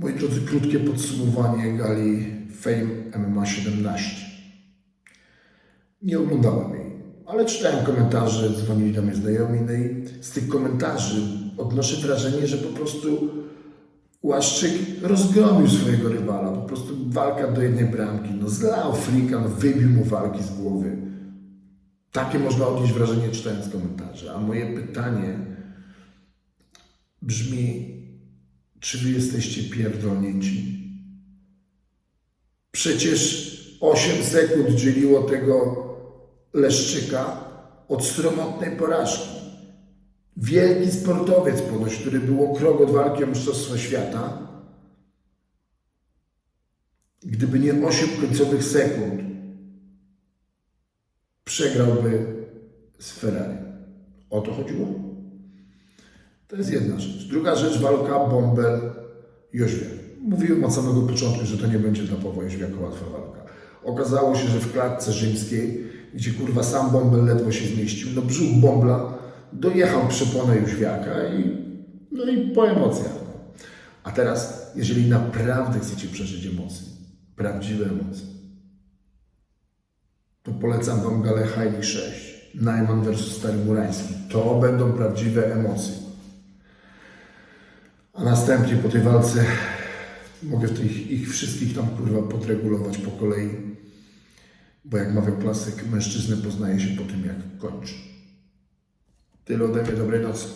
Moi drodzy, krótkie podsumowanie gali Fame MMA 17. Nie oglądałem jej, ale czytałem komentarze, dzwonili do mnie znajomi, no i z tych komentarzy odnoszę wrażenie, że po prostu Łaszczyk rozgromił swojego rywala. Po prostu walka do jednej bramki. No zlał flika, no wybił mu walki z głowy. Takie można odnieść wrażenie czytając komentarze. A moje pytanie brzmi, czy wy jesteście pierdolnięci? Przecież 8 sekund dzieliło tego Leszczyka od sromotnej porażki. Wielki sportowiec ponoć, który był o krok od walki o Mistrzostwo Świata, gdyby nie 8 końcowych sekund, przegrałby z Ferrari. O to chodziło? To jest jedna rzecz. Druga rzecz, walka Bombel Jóźwiak. Mówiłem od samego początku, że to nie będzie dla Pawła łatwa walka. Okazało się, że w klatce rzymskiej, gdzie kurwa sam Bombel ledwo się zmieścił, no brzuch Bombla dojechał przeponę Jóźwiaka i no i po emocjach. A teraz, jeżeli naprawdę chcecie przeżyć emocje, prawdziwe emocje, to polecam Wam galę Haili 6. Najman versus Stary Murański. To będą prawdziwe emocje. A następnie po tej walce mogę tych, ich wszystkich tam kurwa podregulować po kolei. Bo jak mawiał klasyk, mężczyznę poznaje się po tym, jak kończy. Tyle ode mnie, dobrej nocy.